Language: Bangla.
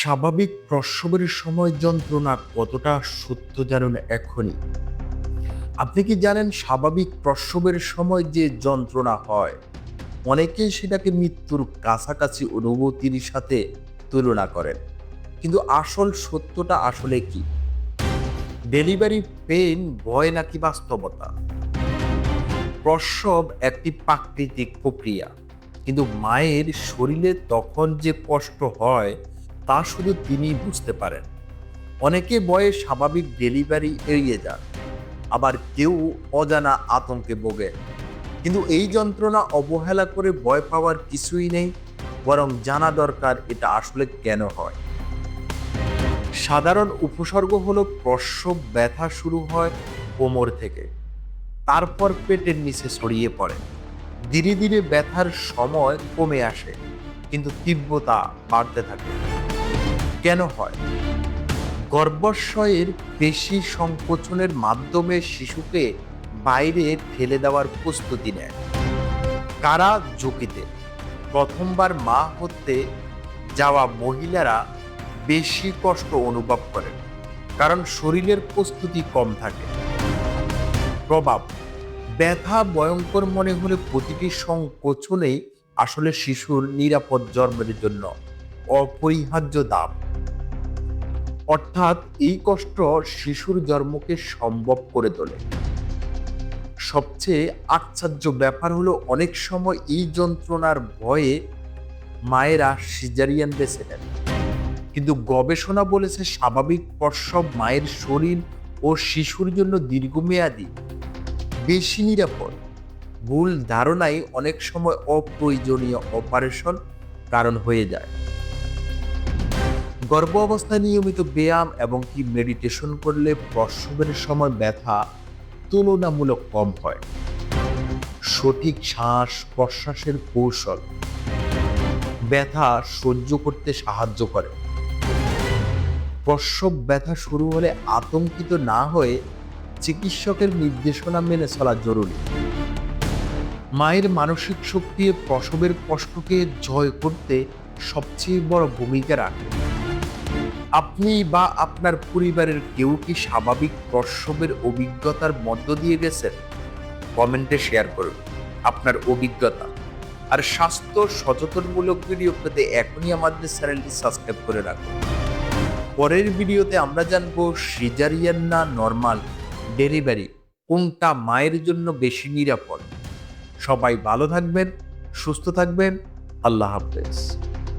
স্বাভাবিক প্রসবের সময় যন্ত্রণা কতটা সত্য জানুন এখনই। আপনি কি জানেন স্বাভাবিক প্রসবের সময় যে যন্ত্রণা হয়? অনেকেই সেটাকে মৃত্যুর কাছাকাছি অনুভূতির সাথে তুলনা করেন। কিন্তু আসল সত্যটা আসলে কি? ডেলিভারি পেইন ভয় নাকি বাস্তবতা? প্রসব একটি প্রাকৃতিক প্রক্রিয়া, কিন্তু মায়ের শরীরে তখন যে কষ্ট হয় তা শুধু তিনিই বুঝতে পারেন। অনেকে বয়ে স্বাভাবিক ডেলিভারি এড়িয়ে যান, আবার কেউ অজানা আতঙ্কে ভোগে। কিন্তু এই যন্ত্রণা অবহেলা করে ভয় পাওয়ার কিছুই নেই, বরং জানা দরকার এটা আসলে কেন হয়। সাধারণ উপসর্গ হলো প্রসব ব্যথা শুরু হয় কোমর থেকে, তারপর পেটের নিচে ছড়িয়ে পড়ে। ধীরে ধীরে ব্যথার সময় কমে আসে, কিন্তু তীব্রতা বাড়তে থাকে। কেন হয়? গর্ভাশয়ের পেশি সংকোচনের মাধ্যমে শিশুকে বাইরে ঠেলে দেওয়ার প্রস্তুতি নেয়। কারা ঝুঁকিতে? প্রথমবার মা হতে যাওয়া মহিলারা বেশি কষ্ট অনুভব করেন, কারণ শরীরের প্রস্তুতি কম থাকে। প্রভাব, ব্যথা ভয়ঙ্কর মনে হলে প্রতিটি সংকোচনেই আসলে শিশুর নিরাপদ জন্মের জন্য অপরিহার্য দাম। অর্থাৎ এই কষ্ট শিশুর জন্মকে সম্ভব করে তোলে। সবচেয়ে আশ্চর্য ব্যাপার হলো অনেক সময় এই যন্ত্রণার ভয়ে মায়েরা সিজারিয়ান বেছে নেন কিন্তু গবেষণা বলেছে স্বাভাবিক প্রসব মায়ের শরীর ও শিশুর জন্য দীর্ঘমেয়াদী, বেশি নিরাপদ। ভুল ধারণাই অনেক সময় অপ্রয়োজনীয় অপারেশন কারণ হয়ে যায়। গর্ভ অবস্থায় নিয়মিত ব্যায়াম এবং কি মেডিটেশন করলে প্রসবের সময় ব্যথা তুলনামূলক কম হয়। সঠিক শ্বাস প্রশ্বাসের কৌশল ব্যথা সহ্য করতে সাহায্য করে। প্রসব ব্যথা শুরু হলে আতঙ্কিত না হয়ে চিকিৎসকের নির্দেশনা মেনে চলা জরুরি। মায়ের মানসিক শক্তি প্রসবের কষ্টকে জয় করতে সবচেয়ে বড় ভূমিকা রাখে। আপনি বা আপনার পরিবারের কেউ কি স্বাভাবিক প্রসবের অভিজ্ঞতার মধ্য দিয়ে গেছেন? কমেন্টে শেয়ার করুন আপনার অভিজ্ঞতা। আর স্বাস্থ্য সচেতনমূলক ভিডিও পেতে এখনই আমাদের চ্যানেলটি সাবস্ক্রাইব করে রাখুন। পরের ভিডিওতে আমরা জানব সিজারিয়ান না নর্মাল ডেলিভারি কোনটা মায়ের জন্য বেশি নিরাপদ। সবাই ভালো থাকবেন, সুস্থ থাকবেন। আল্লাহ হাফেজ।